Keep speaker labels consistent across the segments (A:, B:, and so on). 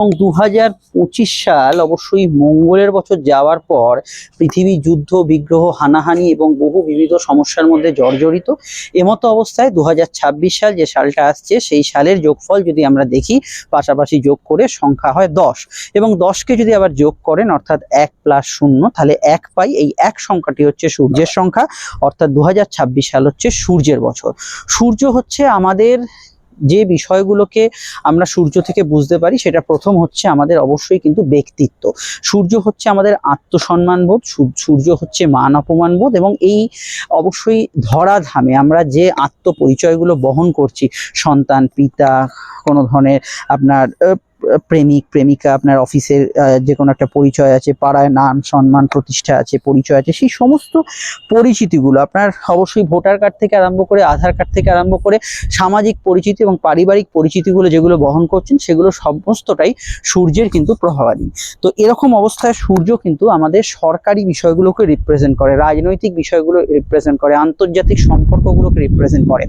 A: এবং দু হাজার পঁচিশ সাল অবশ্যই মঙ্গলের বছর যাওয়ার পর পৃথিবী যুদ্ধ বিগ্রহ হানাহানি এবং বহু বিবিধ সমস্যার মধ্যে জর্জরিত। এমতো অবস্থায় দু হাজার ছাব্বিশ সাল যে সালটা আসছে সেই সালের যোগফল যদি আমরা দেখি পাশাপাশি যোগ করে সংখ্যা হয় দশ। এবং দশকে যদি আবার যোগ করেন অর্থাৎ এক প্লাস শূন্য তাহলে এক পাই এই এক সংখ্যাটি হচ্ছে সূর্যের সংখ্যা অর্থাৎ দু হাজার ছাব্বিশ সাল হচ্ছে সূর্যের বছর। সূর্য হচ্ছে আমাদের যে বিষয়গুলোকে আমরা সূর্য থেকে বুঝতে পারি, সেটা প্রথম হচ্ছে আমাদের অবশ্যই কিন্তু ব্যক্তিত্ব। সূর্য হচ্ছে আমাদের আত্মসম্মানবোধ বোধ সূর্য হচ্ছে মান অপমানবোধ এবং এই অবশ্যই ধরাধামে আমরা যে আত্মপরিচয়গুলো বহন করছি, সন্তান, পিতা, কোনো ধরনের আপনার প্রেমিক, প্রেমিকা, আপনার অফিসের যে কোনো একটা পরিচয় আছে, পাড়ায় নাম, সম্মান, প্রতিষ্ঠা আছে, পরিচয় আছে, সেই সমস্ত পরিচিতিগুলো আপনার অবশ্যই ভোটার কার্ড থেকে আরম্ভ করে, আধার কার্ড থেকে আরম্ভ করে সামাজিক পরিচিতি এবং পারিবারিক পরিচিতিগুলো যেগুলো বহন করছেন, সেগুলো সমস্তটাই সূর্যের কিন্তু প্রভাবাধীন তো এরকম অবস্থায় সূর্য কিন্তু আমাদের সরকারি বিষয়গুলোকে রিপ্রেজেন্ট করে, রাজনৈতিক বিষয়গুলো রিপ্রেজেন্ট করে, আন্তর্জাতিক সম্পর্কগুলোকে রিপ্রেজেন্ট করে।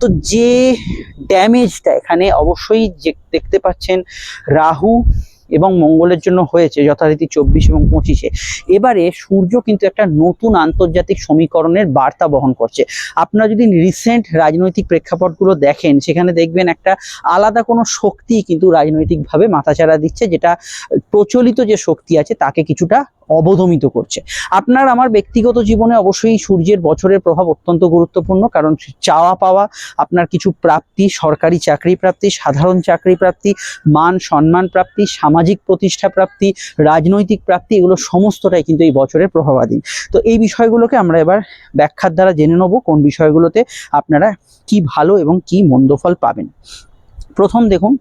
A: তো যে ড্যামেজটা এখানে অবশ্যই যে দেখতে পাচ্ছেন রাহু এবং মঙ্গলের জন্য হয়েছে, যথারীতি চব্বিশ এবং পঁচিশে। এবারে সূর্য কিন্তু একটা নতুন আন্তর্জাতিক সমীকরণের বার্তা বহন করছে। আপনারা যদি রিসেন্ট রাজনৈতিক প্রেক্ষাপটগুলো দেখেন, সেখানে দেখবেন একটা আলাদা কোনো শক্তি কিন্তু রাজনৈতিকভাবে মাথাচাড়া দিচ্ছে, যেটা প্রচলিত যে শক্তি আছে, তাকে কিছুটা অবদমিত করছে। আপনার আমার ব্যক্তিগত জীবনে অবশ্যই সূর্যের বছরের প্রভাব অত্যন্ত গুরুত্বপূর্ণ, কারণ চাওয়া পাওয়া, আপনার কিছু প্রাপ্তি, সরকারি চাকরি প্রাপ্তি, সাধারণ চাকরি প্রাপ্তি, মান সম্মান প্রাপ্তি, সামাজিক প্রতিষ্ঠা প্রাপ্তি, রাজনৈতিক প্রাপ্তি, এগুলো সমস্তটাই কিন্তু এই বছরের প্রভাবাধীন। তো এই বিষয়গুলোকে আমরা এবার ব্যাখ্যার দ্বারা জেনে নেব, কোন বিষয়গুলোতে আপনারা কি ভালো এবং কি মন্দ ফল পাবেন। প্রথম দেখুন,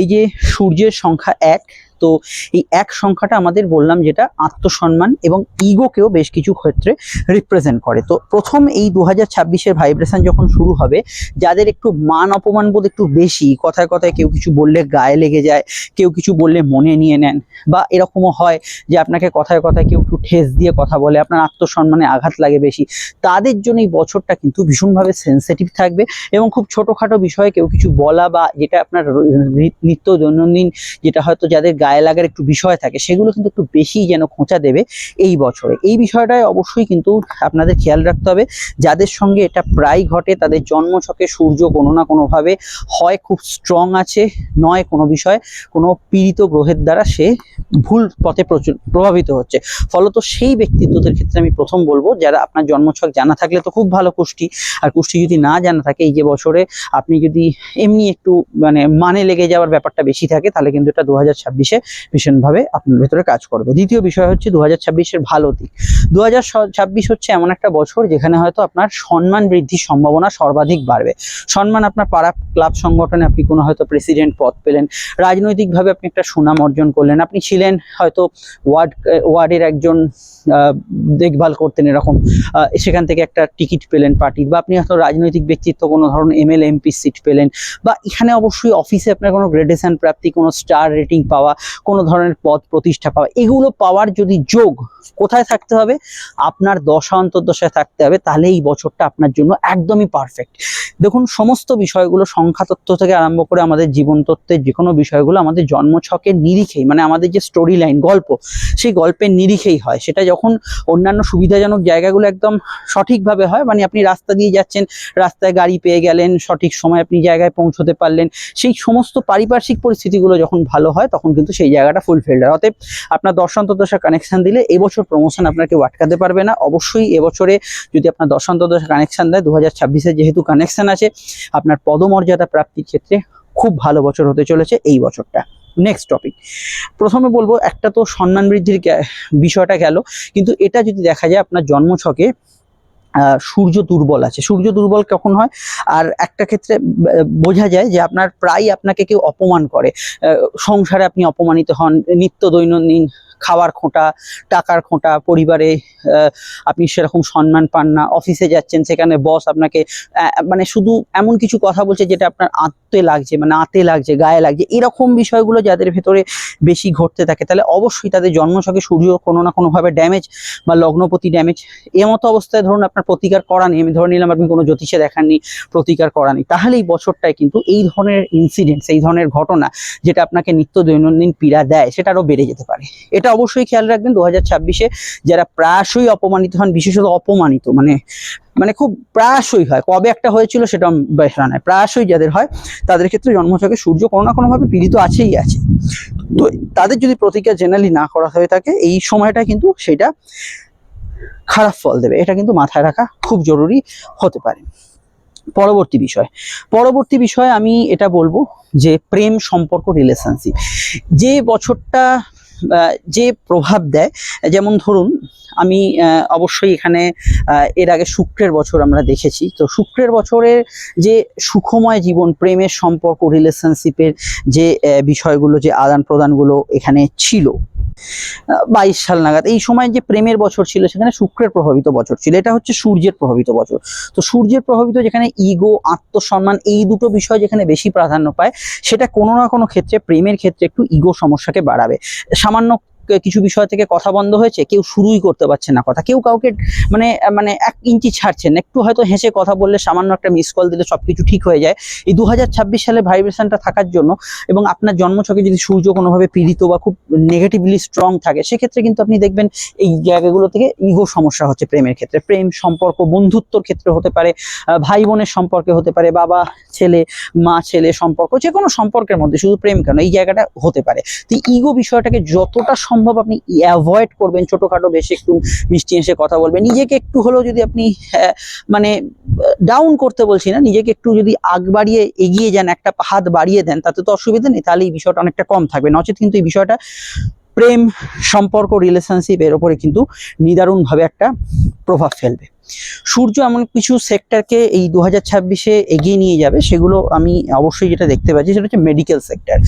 A: এই যে সূর্যের সংখ্যা এক তো এই এক সংখ্যাটা আমাদের বললাম যেটা আত্মসম্মান এবং ইগোকেও বেশ কিছু ক্ষেত্রে রিপ্রেজেন্ট করে। তো প্রথম এই দু হাজার ছাব্বিশের ভাইব্রেশন যখন শুরু হবে, যাদের একটু মান অপমান বোধ একটু বেশি, কথায় কথায় কেউ কিছু বললে গায়ে লেগে যায়, কেউ কিছু বললে মনে নিয়ে নেন বা এরকমও হয় যে আপনাকে কথায় কথায় কেউ একটু ঠেস দিয়ে কথা বলে, আপনার আত্মসম্মানে আঘাত লাগে বেশি, তাদের জন্য এই বছরটা কিন্তু ভীষণভাবে সেন্সিটিভ থাকবে এবং খুব ছোটোখাটো বিষয়ে কেউ কিছু বলা বা যেটা আপনার নিত্য দৈনন্দিন যেটা হয়তো যাদের গায়ে লাগার একটু বিষয় থাকে, সেগুলো কিন্তু একটু বেশি যেন খোঁচা দেবে এই বছরে। এই বিষয়টায় অবশ্যই কিন্তু আপনাদের খেয়াল রাখতে হবে, যাদের সঙ্গে এটা প্রায় ঘটে, তাদের জন্মছকে সূর্য কোনো না কোনোভাবে হয়, খুব স্ট্রং আছে, নয় কোনো বিষয়, কোনো পীড়িত গ্রহের দ্বারা সে ভুল পথে প্রভাবিত হচ্ছে। ফলত সেই ব্যক্তিত্বদের ক্ষেত্রে আমি প্রথম বলব, যারা আপনার জন্মছক জানা থাকলে তো খুব ভালো কুষ্টি, আর কুষ্টি যদি না জানা থাকে এই যে বছরে, আপনি যদি এমনি একটু মানে মানে লেগে যাওয়ার ব্যাপারটা বেশি থাকে, তাহলে কিন্তু এটা দু হাজার ছাব্বিশে ভীষণভাবে আপনার ভেতরে কাজ করবে। দ্বিতীয় বিষয় হচ্ছে দু হাজার ভালো দিক। দু হাজার ছাব্বিশ হচ্ছে এমন একটা বছর যেখানে হয়তো আপনার সম্মান বৃদ্ধির সম্ভাবনা সর্বাধিক বাড়বে। সম্মান আপনার পাড়া ক্লাব সংগঠনে আপনি কোনো হয়তো প্রেসিডেন্ট পদ পেলেন, রাজনৈতিকভাবে আপনি একটা সুনাম অর্জন করলেন, আপনি ছিলেন হয়তো ওয়ার্ড, ওয়ার্ডের একজন দেখভাল করতেন এরকম সেখান থেকে একটা টিকিট পেলেন পার্টির, বা আপনি হয়তো রাজনৈতিক ব্যক্তিত্ব কোনো ধরনের এম এমএলএ এমপি সিট পেলেন, বা এখানে অবশ্যই অফিসে আপনার কোনো গ্রেডেশন প্রাপ্তি, কোনো স্টার রেটিং পাওয়া কোনো ধরনের পদ প্রতিষ্ঠা পাওয়া এগুলো পাওয়ার যদি যোগ কোথায় থাকতে হবে? আপনার দশা অন্তর্দশায় থাকতে হবে, তাহলে এই বছরটা আপনার জন্য একদমই পারফেক্ট দেখুন, সমস্ত বিষয়গুলো সংখ্যা তত্ত্ব থেকে আরম্ভ করে আমাদের জীবন তত্ত্বের যে কোনো বিষয়গুলো আমাদের জন্মছকের নিরিখেই মানে আমাদের যে স্টোরি লাইন গল্প, সেই গল্পের নিরিখেই হয়। সেটা যখন অন্যান্য সুবিধাজনক জায়গাগুলো একদম সঠিকভাবে হয় মানে আপনি রাস্তা দিয়ে যাচ্ছেন, রাস্তায় গাড়ি পেয়ে গেলেন, সঠিক সময় আপনি জায়গায় পৌঁছতে পারলেন, সেই সমস্ত পারিপার্শ্বিক পরিস্থিতিগুলো যখন ভালো হয়, তখন কিন্তু সেই জায়গাটা ফুলফিল্ড হয়। অতএব আপনার দশান্তদশা কানেকশন দিলে এবছর প্রমোশন আপনার কেউ আটকাতে পারবে না। অবশ্যই এবছরে যদি আপনার দশ দশান্তদশা কানেকশন দেয় দু হাজার যেহেতু কানেকশন আছে, আপনার পদমর্যাদা প্রাপ্তির ক্ষেত্রে খুব ভালো বছর হতে চলেছে এই বছরটা। নেক্সট টপিক প্রথমে বলব, একটা তো সম্মান বৃদ্ধির বিষয়টা গেল, কিন্তু এটা যদি দেখা যায় আপনার জন্মছকে সূর্য দুর্বল আছে। সূর্য দুর্বল কখন হয়? আর একটা ক্ষেত্রে বোঝা যায় যে আপনার প্রায় আপনাকে কেউ অপমান করে। সংসারে আপনি অপমানিত হন, নিত্য দৈনন্দিন খাওয়ার খোঁটা, টাকার খোঁটা, পরিবারে আপনি সেরকম সম্মান পান না, অফিসে যাচ্ছেন, সেখানে বস আপনাকে মানে শুধু এমন কিছু কথা বলছে যেটা আপনার আত্মে লাগছে মানে আতে লাগছে, গায়ে লাগছে, এরকম বিষয়গুলো যাদের ভেতরে বেশি ঘটতে থাকে, তাহলে অবশ্যই তাদের জন্মছকে সূর্য কোনো না কোনোভাবে ড্যামেজ বা লগ্নপতি ড্যামেজ এ মতো অবস্থায় ধরুন আপনার প্রতিকার করা নেই, আমি ধরে নিলাম আপনি কোনো জ্যোতিষে দেখাননি, প্রতিকার করা নেই তাহলে এই বছরটায় কিন্তু এই ধরনের ইনসিডেন্টস এই ধরনের ঘটনা, যেটা আপনাকে নিত্য দৈনন্দিন পীড়া দেয়, সেটা আরও বেড়ে যেতে পারে। এটা অবশ্যই খেয়াল রাখবেন দু হাজার যারা প্রায়শই অপমানিত হন, বিশেষত অপমানিত মানে মানে খুব প্রায়শই হয়, কবে একটা হয়েছিল সেটা বেশ নয়, প্রায়শই যাদের হয়, তাদের ক্ষেত্রে জন্মছকে সূর্য কোনো না কোনোভাবে পীড়িত আছেই আছে। তো তাদের যদি প্রতিকার জেনারেলি না করা হয়ে থাকে, এই সময়টা কিন্তু সেটা খারাপ ফল দেবে, এটা কিন্তু মাথায় রাখা খুব জরুরি হতে পারে। পরবর্তী বিষয় পরবর্তী বিষয় আমি এটা বলব যে প্রেম সম্পর্ক রিলেশনশিপ যে বছরটা যে প্রভাব দেয়, যেমন ধরুন, আমি অবশ্যই এখানে এর আগে শুক্রের বছর আমরা দেখেছি। তো শুক্রের বছরের যে সুখময় জীবন, প্রেমের সম্পর্ক রিলেশনশিপের যে বিষয়গুলো, যে আদান প্রদানগুলো এখানে ছিল বাইশ সাল নাগাদ। এই সময় যে প্রেমের বছর ছিল, সেখানে শুক্রের প্রভাবিত বছর ছিল। এটা হচ্ছে সূর্যের প্রভাবিত বছর। তো সূর্যের প্রভাবিত যেখানে ইগো আত্মসম্মান, এই দুটো বিষয় যেখানে বেশি প্রাধান্য পায়, সেটা কোনো না কোনো ক্ষেত্রে প্রেমের ক্ষেত্রে একটু ইগো সমস্যাকে বাড়াবে। সামান্য কিছু বিষয় থেকে কথা বন্ধ হয়েছে, কেউ শুরুই করতে পারছে না কথা। কেউ কাউকে মানে মানে এক ইঞ্চি ছাড়ছেন, একটু হয়তো হেসে কথা বললে সামান্য একটা মিস কল দিলে সবকিছু ঠিক হয়ে যায়। এই দু হাজার ছাব্বিশ সালে ভাইব্রেশনটা থাকার জন্য এবং আপনার জন্মছকে যদি সূর্য কোনোভাবে পীড়িত বা খুব নেগেটিভলি স্ট্রং থাকে, সেক্ষেত্রে কিন্তু আপনি দেখবেন এই জায়গাগুলো থেকে ইগো সমস্যা হচ্ছে প্রেমের ক্ষেত্রে। প্রেম সম্পর্ক, বন্ধুত্বর ক্ষেত্রে হতে পারে ভাই বোনের সম্পর্কে হতে পারে, বাবা, ছেলে, মা, ছেলে সম্পর্ক যে কোনো সম্পর্কের মধ্যে শুধু প্রেম কেন, এই জায়গাটা হতে পারে। তো ইগো বিষয়টাকে যতটা সম্ভব আপনি অ্যাভয়েড করবেন ছোটোখাটো বেশি একটু মিষ্টি এসে কথা বলবেন। নিজেকে একটু হলেও যদি আপনি আহ, মানে ডাউন করতে বলছি না নিজেকে একটু যদি আগ বাড়িয়ে এগিয়ে যান একটা হাত বাড়িয়ে দেন তাতে তো অসুবিধা নেই তাহলে এই বিষয়টা অনেকটা কম থাকবে। নচেত কিন্তু এই বিষয়টা প্রেম সম্পর্ক রিলেশনশিপ এর উপরে কিন্তু নিদারুণভাবে একটা প্রভাব ফেলবে। সূর্য এমন কিছু সেক্টরকে এই দু হাজার ছাব্বিশে এগিয়ে নিয়ে যাবে, সেগুলো আমি অবশ্যই যেটা দেখতে পাচ্ছি সেটা হচ্ছে মেডিকেল সেক্টর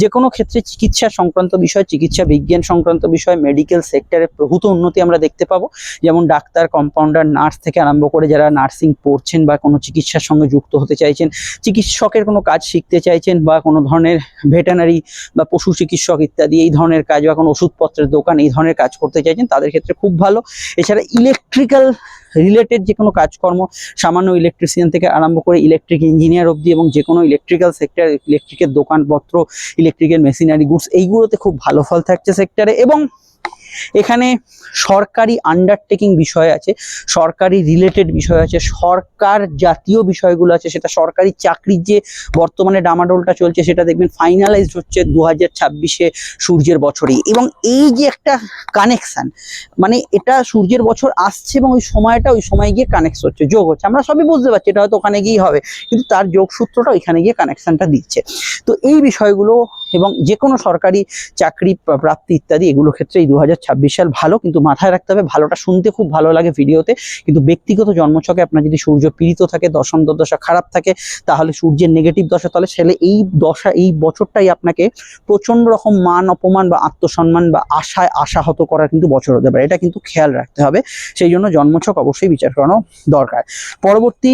A: যে কোনো ক্ষেত্রে চিকিৎসা সংক্রান্ত বিষয়, চিকিৎসা বিজ্ঞান সংক্রান্ত বিষয় মেডিকেল সেক্টরে প্রভূত উন্নতি আমরা দেখতে পাবো। যেমন ডাক্তার কম্পাউন্ডার নার্স থেকে আরম্ভ করে যারা নার্সিং পড়ছেন বা কোনো চিকিৎসার সঙ্গে যুক্ত হতে চাইছেন, চিকিৎসকের কোনো কাজ শিখতে চাইছেন বা কোনো ধরনের ভেটেনারি বা পশু চিকিৎসক ইত্যাদি, এই ধরনের কাজ বা কোনো ওষুধপত্রের দোকান, এই ধরনের কাজ করতে চাইছেন, তাদের ক্ষেত্রে খুব ভালো। এছাড়া ইলেকট্রিক্যাল রিলেটেড যে কোনো কাজকর্ম, সামান্য ইলেকট্রিশিয়ান থেকে আরম্ভ করে ইলেকট্রিক ইঞ্জিনিয়ার অবধি এবং যে কোনো ইলেকট্রিক্যাল সেক্টর ইলেকট্রিকের দোকানপত্র ইলেকট্রিকের মেশিনারি গুডস এইগুলোতে খুব ভালো ফল থাকছে সেক্টরে এবং এখানে সরকারি আন্ডারটেকিং বিষয় আছে, সরকারি রিলেটেড বিষয় আছে, সরকার জাতীয় বিষয়গুলো আছে, সেটা সরকারি চাকরির যে বর্তমানে ডামাডোলটা চলছে, সেটা দেখবেন ফাইনালাইজড হচ্ছে দু হাজার ছাব্বিশে সূর্যের বছরেই। এবং এই যে একটা কানেকশান মানে এটা সূর্যের বছর আসছে এবং ওই সময়টা ওই সময় গিয়ে কানেক্ট হচ্ছে, যোগ হচ্ছে। আমরা সবই বুঝতে পারছি, এটা হয়তো ওখানে গিয়েই হবে, কিন্তু তার যোগসূত্রটা ওইখানে গিয়ে কানেকশানটা দিচ্ছে। তো এই বিষয়গুলো এবং যে কোনো সরকারি চাকরি প্রাপ্তি ইত্যাদি এগুলো ক্ষেত্রে এই দু হাজার ছাব্বিশ সাল ভালো, কিন্তু মাথায় রাখতে হবে ভালোটা শুনতে খুব ভালো লাগে ভিডিওতে। কিন্তু ব্যক্তিগত জন্মছকে আপনার যদি সূর্য পীড়িত থাকে, দশম দশা খারাপ থাকে, তাহলে সূর্যের নেগেটিভ দশা, তাহলে সেলে এই দশা, এই বছরটাই আপনাকে প্রচণ্ড রকম মান অপমান বা আত্মসম্মান বা আশায় আশাহত করার কিন্তু বছর হতে পারে। এটা কিন্তু খেয়াল রাখতে হবে। সেই জন্য জন্মছক অবশ্যই বিচার করানো দরকার। পরবর্তী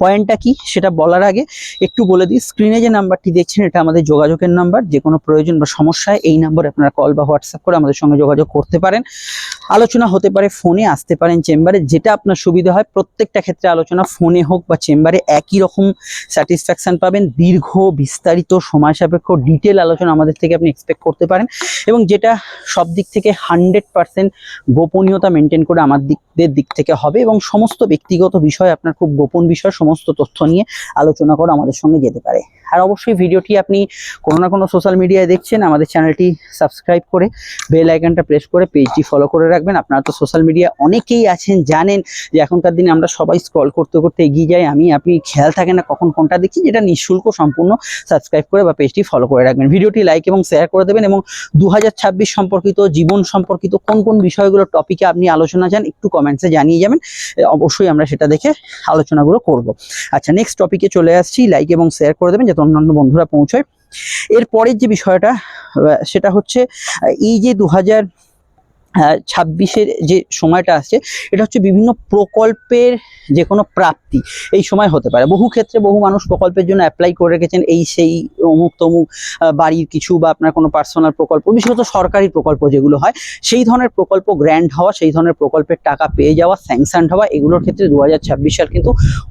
A: পয়েন্টটা কি সেটা বলার আগে একটু বলে দিই স্ক্রিনে যে নাম্বারটি দেখছেন এটা আমাদের যোগাযোগের নাম্বার, যে কোনো প্রয়োজন বা সমস্যায় এই নাম্বারে আপনারা কল বা হোয়াটসঅ্যাপ করে আমাদের সঙ্গে যোগাযোগ করতে পারেন। আলোচনা হতে পারে, ফোনে আসতে পারেন চেম্বারে, যেটা আপনার সুবিধা হয়। প্রত্যেকটা ক্ষেত্রে আলোচনা ফোনে হোক বা চেম্বারে একই রকম স্যাটিসফ্যাকশন পাবেন। দীর্ঘ, বিস্তারিত, সময় সাপেক্ষ, ডিটেল আলোচনা আমাদের থেকে আপনি এক্সপেক্ট করতে পারেন। এবং যেটা সব দিক থেকে হান্ড্রেড পার্সেন্ট গোপনীয়তা মেনটেন করে আমার দিকদের দিক থেকে হবে এবং সমস্ত ব্যক্তিগত বিষয়, আপনার খুব গোপন বিষয়, সমস্ত তথ্য নিয়ে আলোচনা করে আমাদের সঙ্গে যেতে পারে। আর অবশ্যই ভিডিওটি আপনি কোনো না কোনো সোশ্যাল মিডিয়ায় দেখছেন, আমাদের চ্যানেলটি সাবস্ক্রাইব করে বেল আইকনটা প্রেস করে পেজটি ফলো করে রাখবেন। আপনারা তো সোশ্যাল মিডিয়া অনেকেই আছেন, জানেন যে এখনকার দিনে আমরা সবাই স্ক্রল করতে করতে এগিয়ে যাই। আমি, আপনি খেয়াল থাকে না কখন কোনটা দেখছি যেটা নিঃশুল্ক সম্পূর্ণ সাবস্ক্রাইব করে বা পেজটি ফলো করে রাখবেন। ভিডিওটি লাইক এবং শেয়ার করে দেবেন এবং দু হাজার ছাব্বিশ সম্পর্কিত, জীবন সম্পর্কিত কোন কোন বিষয়গুলো টপিকে আপনি আলোচনা চান, একটু কমেন্টসে জানিয়ে যাবেন। অবশ্যই আমরা সেটা দেখে আলোচনাগুলো করব। আচ্ছা নেক্সট টপিকে চলে আসছি। লাইক এবং শেয়ার করে দেবেন যাতে অন্যান্য বন্ধুরা পৌঁছয়। এরপরের যে বিষয়টা সেটা হচ্ছে এই যে দু হাজার ছাব্বিশের যে সময়টা আসছে, এটা হচ্ছে বিভিন্ন প্রকল্পের যে কোনো প্রাপ্তি। এই সময় হতে পারে। বহু ক্ষেত্রে বহু মানুষ প্রকল্পের জন্য অ্যাপ্লাই করে রেখেছেন এই সেই অমুক তমুক বাড়ির কিছু বা আপনার কোনো পার্সোনাল প্রকল্প, বিশেষত সরকারি প্রকল্প যেগুলো হয়, সেই ধরনের প্রকল্প গ্র্যান্ড হওয়া, সেই ধরনের প্রকল্পের টাকা পেয়ে যাওয়া স্যাংশন হওয়া, এগুলোর ক্ষেত্রে দু হাজার ছাব্বিশ সাল কিন্তু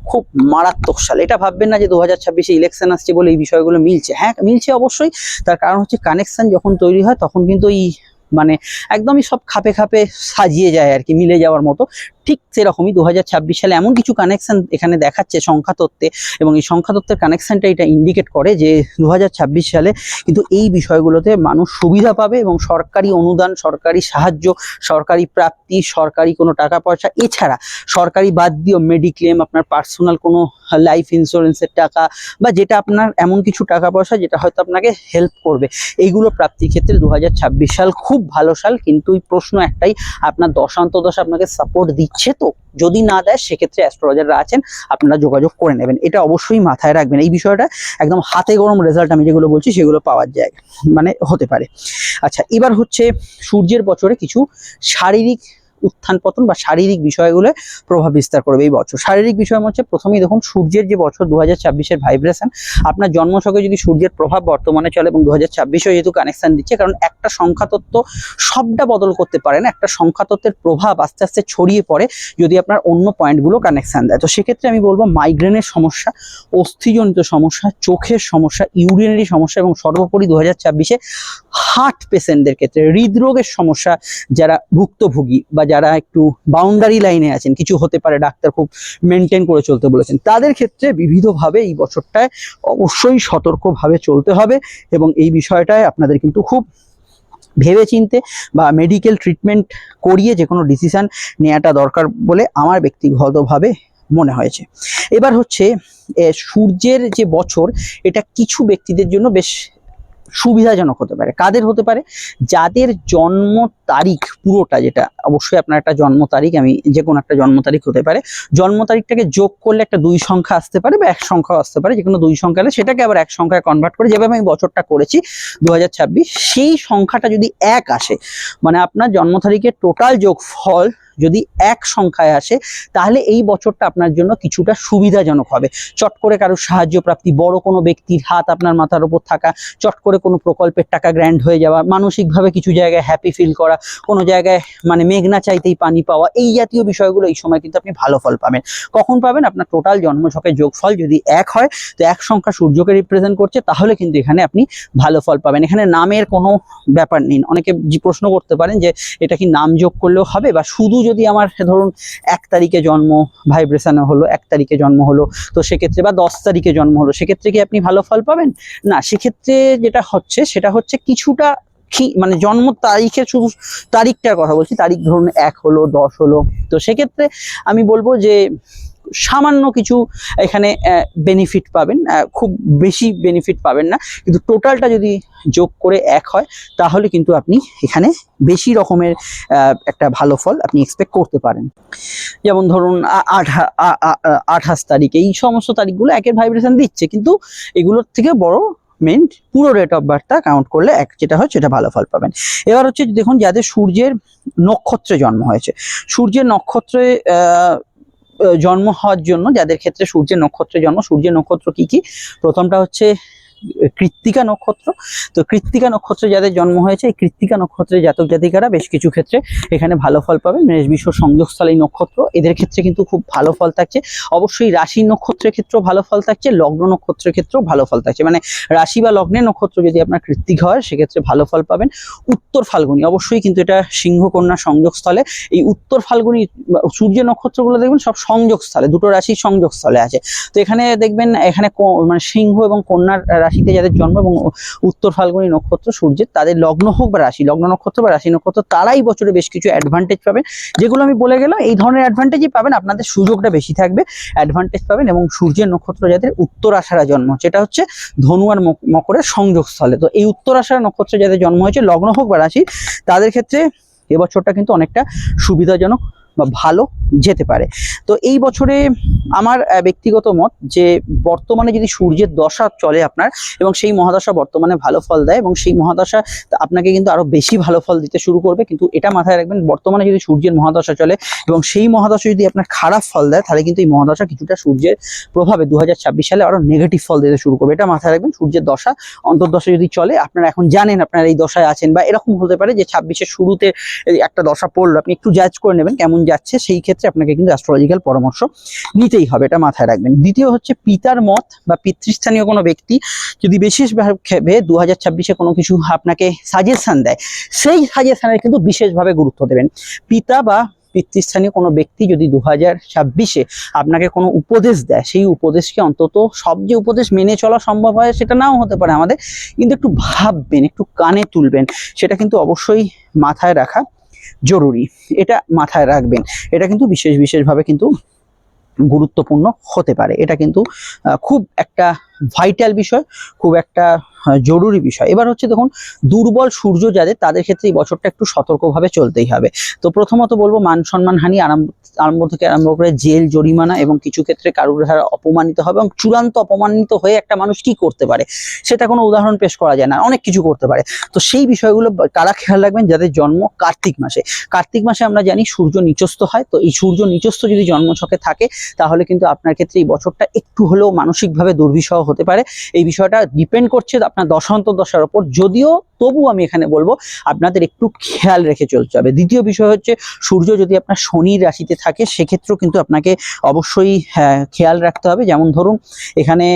A: খুব মারাত্মক সাল। এটা ভাববেন না যে দু হাজার ছাব্বিশে ইলেকশন আসছে বলে এই বিষয়গুলো মিলছে। হ্যাঁ মিলছে অবশ্যই। তার কারণ হচ্ছে কানেকশন যখন তৈরি হয়, তখন কিন্তু এই মানে একদমই সব খাপে খাপে সাজিয়ে যায় আর কি মিলে যাওয়ার মতো। ঠিক সেরকমই দু হাজার ছাব্বিশ সালে এমন কিছু কানেকশন এখানে দেখাচ্ছে সংখ্যা তত্ত্বে এবং এই সংখ্যা তত্ত্বের কানেকশনটা এটা ইন্ডিকেট করে যে দু হাজার ছাব্বিশ সালে কিন্তু এই বিষয়গুলোতে মানুষ সুবিধা পাবে এবং সরকারি অনুদান, সরকারি সাহায্য, সরকারি প্রাপ্তি, সরকারি কোনো টাকা পয়সা, এছাড়া সরকারি বাদ দিয়েও মেডিক্লেম আপনার পার্সোনাল কোনো লাইফ ইন্স্যুরেন্সের টাকা বা যেটা আপনার এমন কিছু টাকা পয়সা যেটা হয়তো আপনাকে হেল্প করবে। এইগুলো প্রাপ্তির ক্ষেত্রে দু হাজার ছাব্বিশ সাল খুব ভালো সাল, কিন্তু এই প্রশ্ন একটাই, আপনার দশান্তদশ আপনাকে সাপোর্ট দিচ্ছে তো? যদি না দেয়, সেক্ষেত্রে অ্যাস্ট্রোলজাররা আছেন, আপনারা যোগাযোগ করে নেবেন। এটা অবশ্যই মাথায় রাখবেন। এই বিষয়টা একদম হাতে গরম রেজাল্ট আমি যেগুলো বলছি, সেগুলো পাওয়ার যায় মানে হতে পারে। আচ্ছা এবার হচ্ছে সূর্যের বছরে কিছু শারীরিক উত্থান পতন বা শারীরিক বিষয়গুলো প্রভাব বিস্তার করবে এই বছর। শারীরিক বিষয় হচ্ছে প্রথমেই দেখুন, সূর্যের যে বছর দু হাজার ছাব্বিশের ভাইব্রেশন আপনার জন্মছকে যদি সূর্যের প্রভাব বর্তমানে চলে এবং দু হাজার ছাব্বিশেও যেহেতু কানেকশান দিচ্ছে, কারণ একটা সংখ্যা তত্ত্ব সবটা বদল করতে পারে না, একটা সংখ্যা তত্ত্বের প্রভাব আস্তে আস্তে ছড়িয়ে পড়ে যদি আপনার অন্য পয়েন্টগুলো কানেকশান দেয়। তো সেক্ষেত্রে আমি বলব মাইগ্রেনের সমস্যা, অস্থিজনিত সমস্যা, চোখের সমস্যা ইউরিনারি সমস্যা এবং সর্বোপরি দু হাজার ছাব্বিশে হার্ট পেশেন্টদের ক্ষেত্রে, হৃদরোগের সমস্যা যারা ভুক্তভোগী বা যারা একটু বাউন্ডারি লাইনে আছেন, কিছু হতে পারে ডাক্তার খুব মেনটেন করে চলতে বলেছেন, তাদের ক্ষেত্রে বিবিধভাবে এই বছরটায় অবশ্যই সতর্কভাবে চলতে হবে এবং এই বিষয়টায় আপনাদের কিন্তু খুব ভেবে চিনতে বা মেডিকেল ট্রিটমেন্ট করিয়ে যে কোনো ডিসিশন নেওয়াটা দরকার বলে আমার ব্যক্তিগতভাবে মনে হয়েছে। এবার হচ্ছে সূর্যের যে বছর, এটা কিছু ব্যক্তিদের জন্য বেশ সুবিধাজনক হতে পারে। কাদের হতে পারে? যাদের জন্ম তারিখ পুরোটা যেটা, অবশ্যই আপনার একটা জন্ম তারিখ, আমি যে কোনো একটা জন্ম তারিখ হতে পারে। জন্ম তারিখটাকে যোগ করলে একটা দুই সংখ্যা আসতে পারে বা এক সংখ্যা আসতে পারে যে কোনো দুই সংখ্যা হলে সেটাকে আবার এক সংখ্যায় কনভার্ট করে, যেভাবে আমি বছরটা করেছি দু হাজার ছাব্বিশ, সেই সংখ্যাটা যদি এক আসে মানে আপনার জন্ম তারিখের টোটাল যোগফল যদি এক সংখ্যায় আসে, তাহলে এই বছরটা আপনার জন্য কিছুটা সুবিধাজনক হবে। চট করে কারোর সাহায্য প্রাপ্তি বড় কোনো ব্যক্তির হাত আপনার মাথার উপর থাকা, চট করে কোনো প্রকল্পের টাকা গ্র্যান্ড হয়ে যাওয়া, মানসিকভাবে কিছু জায়গায় হ্যাপি ফিল করা, কোনো জায়গায় মানে মেঘনা চাইতেই পানি পাওয়া, এই জাতীয় বিষয়গুলো এই সময় কিন্তু আপনি ভালো ফল পাবেন। কখন পাবেন? আপনার টোটাল জন্মছকের যোগফল যদি এক হয়, তো এক সংখ্যা সূর্যকে রিপ্রেজেন্ট করছে, তাহলে কিন্তু এখানে আপনি ভালো ফল পাবেন। এখানে নামের কোনো ব্যাপার নেই। অনেকে প্রশ্ন করতে পারেন যে, এটা কি নাম যোগ করলেও হবে বা শুধু যদি আমার, ধরুন, এক তারিখে জন্ম ভাইব্রেশনে হলো, এক তারিখে জন্ম হলো, তো সেক্ষেত্রে বা দশ তারিখে জন্ম হলো, সেক্ষেত্রে কি আপনি ভালো ফল পাবেন? না, সেক্ষেত্রে যেটা হচ্ছে, সেটা হচ্ছে কিছুটা মানে জন্ম তারিখে শুধু তারিখটার কথা বলছি, তারিখ ধরুন এক হলো, দশ হলো, তো সেক্ষেত্রে আমি বলব যে সামান্য কিছু এখানে বেনিফিট পাবেন। খুব বেশি বেনিফিট পাবেন না। কিন্তু টোটালটা যদি যোগ করে এক হয়, তাহলে কিন্তু আপনি এখানে বেশি রকমের একটা ভালো ফল আপনি এক্সপেক্ট করতে পারেন। যেমন ধরুন আঠা আঠাশ তারিখ, এই সমস্ত তারিখগুলো একের ভাইব্রেশন দিচ্ছে। কিন্তু এগুলোর থেকে বড় মেন পুরো রেট অফ বার্থটা কাউন্ট করলে এক, যেটা হয় সেটা ভালো ফল পাবেন। এবার হচ্ছে দেখুন, যাদের সূর্যের নক্ষত্রে জন্ম হয়েছে, সূর্যের নক্ষত্রে জন্ম হওয়ার জন্য যাদের ক্ষেত্রে সূর্যের নক্ষত্রের জন্ম সূর্যের নক্ষত্র কি কি? প্রথমটা হচ্ছে কৃত্তিকা নক্ষত্র। তো কৃত্তিকা নক্ষত্রে যাদের জন্ম হয়েছে, এই কৃত্তিকা নক্ষত্রের জাতক জাতিকারা বেশ কিছু ক্ষেত্রে এখানে ভালো ফল পাবেন বিশ্ব, সংযোগস্থল এই নক্ষত্র, এদের ক্ষেত্রে কিন্তু খুব ভালো ফল থাকছে। অবশ্যই রাশি নক্ষত্রের ক্ষেত্রেও ভালো ফল থাকছে, লগ্ন নক্ষত্রের ক্ষেত্রেও ভালো ফল থাকছে। মানে রাশি বা লগ্নের নক্ষত্র যদি আপনার কৃত্তিক হয়, সেক্ষেত্রে ভালো ফল পাবেন। উত্তর ফাল্গুনি, অবশ্যই কিন্তু এটা সিংহ কন্যা সংযোগস্থলে। এই উত্তর ফাল্গুনি সূর্য নক্ষত্রগুলো দেখবেন সব সংযোগস্থলে, দুটো রাশির সংযোগস্থলে আছে। তো এখানে দেখবেন, এখানে মানে সিংহ এবং কন্যার রাশিতে যাদের জন্ম এবং উত্তর ফাল্গুনি নক্ষত্র, সূর্যের তাদের লগ্ন হোক বা রাশি, লগ্ন নক্ষত্র বা রাশি নক্ষত্র, তারাই বছরে বেশ কিছু অ্যাডভান্টেজ পাবেন। যেগুলো আমি বলে গেলাম, এই ধরনের অ্যাডভান্টেজই পাবেন, আপনাদের সুযোগটা বেশি থাকবে অ্যাডভান্টেজ পাবেন এবং সূর্যের নক্ষত্র যাদের উত্তর আষাঢ়া জন্ম, যেটা হচ্ছে ধনু আর মক- মকরের সংযোগস্থলে। তো এই উত্তর আষাঢ়া নক্ষত্র যাদের জন্ম হয়েছে, লগ্ন হোক বা রাশি, তাদের ক্ষেত্রে এবছরটা কিন্তু অনেকটা সুবিধাজনক বা ভালো। যেতে পারে। তো এই বছরে আমার ব্যক্তিগত মত যে বর্তমানে যদি সূর্যের দশা চলে আপনার এবং সেই মহাদশা বর্তমানে ভালো ফল দেয় এবং সেই মহাদশা আপনাকে কিন্তু আরও বেশি ভালো ফল দিতে শুরু করবে। কিন্তু এটা মাথায় রাখবেন, বর্তমানে যদি সূর্যের মহাদশা চলে এবং সেই মহাদশা যদি আপনার খারাপ ফল দেয়, তাহলে কিন্তু এই মহাদশা কিছুটা সূর্যের প্রভাবে দু হাজার ছাব্বিশ সালে আরও নেগেটিভ ফল দিতে শুরু করবে। এটা মাথায় রাখবেন, সূর্যের দশা, অন্তর্দশা যদি চলে, আপনারা এখন জানেন আপনারা এই দশায় আছেন বা এরকম হতে পারে যে ছাব্বিশের শুরুতে একটা দশা পড়ল। আপনি একটু জাজ করে নেবেন কেমন যাচ্ছে। সেই ক্ষেত্রে আপনাকে কিন্তু অ্যাস্ট্রোলজিক্যাল পরামর্শ নিতেই হবে, এটা মাথায় রাখবেন। দ্বিতীয় হচ্ছে পিতার মত বা পিতৃস্থানীয় কোনো ব্যক্তি যদি বিশেষভাবে দু হাজার ছাব্বিশে কোনো কিছু আপনাকে সাজেশন দেয়, সেই সাজেশনের কিন্তু বিশেষভাবে গুরুত্ব দেবেন। পিতা বা পিতৃস্থানীয় কোনো ব্যক্তি যদি দু হাজার ছাব্বিশে আপনাকে কোনো উপদেশ দেয়, সেই উপদেশকে অন্তত সব যে উপদেশ মেনে চলা সম্ভব হয় সেটা নাও হতে পারে আমাদের, কিন্তু একটু ভাববেন, একটু কানে তুলবেন, সেটা কিন্তু অবশ্যই মাথায় রাখা জরুরি। এটা মাথায় রাখবেন। এটা কিন্তু বিশেষ বিশেষভাবে কিন্তু গুরুত্বপূর্ণ হতে পারে। এটা কিন্তু খুব একটা ভাইটাল বিষয়, খুব একটা জরুরি বিষয়। এবার হচ্ছে দেখুন, দুর্বল সূর্য যাদের, তাদের ক্ষেত্রে এই বছরটা একটু সতর্কভাবে চলতেই হবে। তো প্রথমত বলব, মান সম্মান হানি আরম্ভ আরম্ভ থেকে আরম্ভ করে জেল, জরিমানা এবং কিছু ক্ষেত্রে কারুর দ্বারা অপমানিত হবে এবং চূড়ান্ত অপমানিত হয়ে একটা মানুষ কি করতে পারে, সেটা কোনো উদাহরণ পেশ করা যায় না, অনেক কিছু করতে পারে। তো সেই বিষয়গুলো কারা খেয়াল রাখবেন, যাদের জন্ম কার্তিক মাসে। কার্তিক মাসে আমরা জানি সূর্য নিচস্থ হয়, তো এই সূর্য নিচস্থ যদি জন্মছকে থাকে, তাহলে কিন্তু আপনার ক্ষেত্রে এই বছরটা একটু হলেও মানসিকভাবে দুর্বিষহ হতে পারে। এই বিষয়টা ডিপেন্ড করছে আপনার দশান্ত দশার ওপর। যদিও তবু আমি এখানে বলব আপনাদের একটু খেয়াল রেখে চলতে হবে। দ্বিতীয় বিষয় হচ্ছে সূর্য যদি আপনার শনি রাশিতে থাকে সেক্ষেত্রেও কিন্তু আপনাকে অবশ্যই হ্যাঁ, খেয়াল রাখতে হবে। যেমন ধরুন এখানে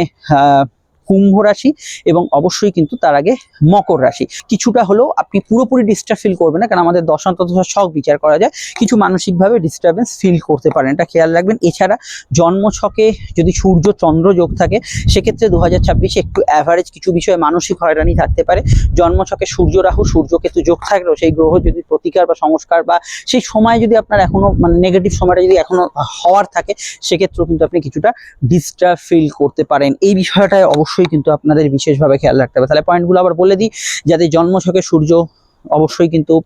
A: কুম্ভ রাশি এবং অবশ্যই কিন্তু তার আগে মকর রাশি। কিছুটা হলেও আপনি পুরোপুরি ডিস্টার্ব ফিল করবেন না, কারণ আমাদের দশান্ত দশা শখ বিচার করা যায়। কিছু মানসিকভাবে ডিস্টারবেন্স ফিল করতে পারেন, এটা খেয়াল রাখবেন। এছাড়া জন্মছকে যদি সূর্য চন্দ্র যোগ থাকে, সেক্ষেত্রে দু হাজার ছাব্বিশে একটু অ্যাভারেজ কিছু বিষয়ে মানসিক হয়রানি থাকতে পারে। জন্মছকে সূর্য রাহু সূর্য কেতু যোগ থাকলেও সেই গ্রহ যদি প্রতিকার বা সংস্কার বা সেই সময় যদি আপনার এখনও মানে নেগেটিভ সময়টা যদি এখনও হওয়ার থাকে, সেক্ষেত্রেও কিন্তু আপনি কিছুটা ডিস্টার্ব ফিল করতে পারেন। এই বিষয়টায় অবশ্যই কিন্তু আপনাদের বিশেষভাবে খেয়াল রাখতে হবে। তাহলে পয়েন্টগুলো আবার বলে দিই। যাদের জন্মছকে সূর্য, অবশ্যই কিন্তু,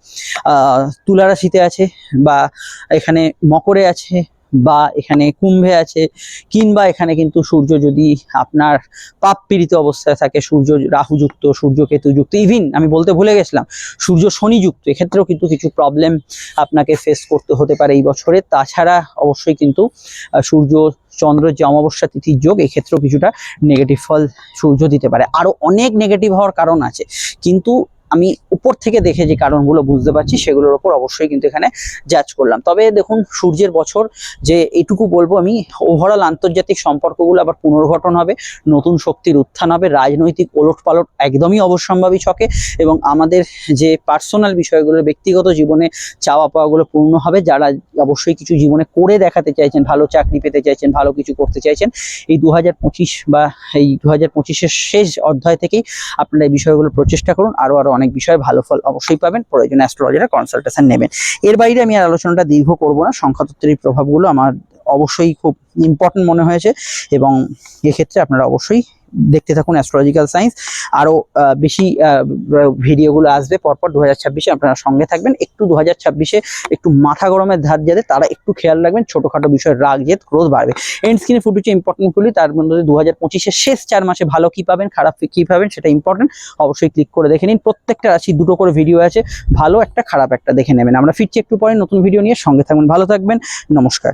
A: আহ, তুলা রাশিতে আছে বা এখানে মকরে আছে বা এখানে কুম্ভে আছে, কিংবা এখানে কিন্তু সূর্য যদি আপনার পাপ পীড়িত অবস্থায় থাকে, সূর্য রাহুযুক্ত, সূর্য কেতুযুক্ত ইভিন আমি বলতে ভুলে গেছিলাম, সূর্য শনিযুক্ত, এক্ষেত্রেও কিন্তু কিছু প্রবলেম আপনাকে ফেস করতে হতে পারে এই বছরে। তাছাড়া অবশ্যই কিন্তু সূর্য, চন্দ্র যে অমাবস্যা তিথির যোগ, এক্ষেত্রেও কিছুটা নেগেটিভ ফল সূর্য দিতে পারে। আরও অনেক নেগেটিভ হওয়ার কারণ আছে, কিন্তু আমি উপর থেকে দেখে যে কারণগুলো বুঝতে পারছি, সেগুলোর ওপর অবশ্যই কিন্তু এখানে জাজ করলাম। তবে দেখুন, সূর্যের বছর যে এইটুকু বলব আমি ওভারঅল আন্তর্জাতিক সম্পর্কগুলো আবার পুনর্গঠন হবে, নতুন শক্তির উত্থান হবে, রাজনৈতিক ওলট পালট একদমই অবশ্যম্ভাবী ছকে এবং আমাদের যে পার্সোনাল বিষয়গুলো, ব্যক্তিগত জীবনে চাওয়া পাওয়াগুলো পূর্ণ হবে, যারা অবশ্যই কিছু জীবনে করে দেখাতে চাইছেন, ভালো চাকরি পেতে চাইছেন, ভালো কিছু করতে চাইছেন, এই দু হাজার পঁচিশ বা এই দু হাজার শেষ অধ্যায় থেকেই আপনারা এই বিষয়গুলো প্রচেষ্টা করুন, আরও আরও অনেক বিষয়ে ভালো ফল অবশ্যই পাবেন। প্রয়োজনে অ্যাস্ট্রোলজারের কনসালটেশন নেবেন। এর বাইরে আমি আর আলোচনাটা দীর্ঘ করব না। সংখ্যাতত্ত্বের এই প্রভাবগুলো আমার অবশ্যই খুব ইম্পর্টেন্ট মনে হয়েছে এবং এক্ষেত্রে আপনারা অবশ্যই দেখতে থাকুন অ্যাস্ট্রোলজিক্যাল সায়েন্স আরও বেশি ভিডিওগুলো আসবে পরপর দু হাজার ছাব্বিশে, আপনারা সঙ্গে থাকবেন। একটু দু হাজার ছাব্বিশে একটু মাথা গরমের ধার যাদের তারা একটু খেয়াল রাখবেন, ছোটোখাটো বিষয়ের রাগ জেদ ক্রোধ বাড়বে। এন্ড স্ক্রিনে ফুটেছে ইম্পর্টেন্টগুলি তার মধ্যে দু হাজার শেষ চার মাসে ভালো কী পাবেন, খারাপ কী পাবেন, সেটা ইম্পর্টেন্ট অবশ্যই ক্লিক করে দেখে নিন। প্রত্যেকটা রাশি দুটো করে ভিডিও আছে। ভালো একটা, খারাপ একটা দেখে নেবেন। আমরা ফিরছি একটু পরে নতুন ভিডিও নিয়ে। সঙ্গে থাকবেন ভালো থাকবেন। নমস্কার।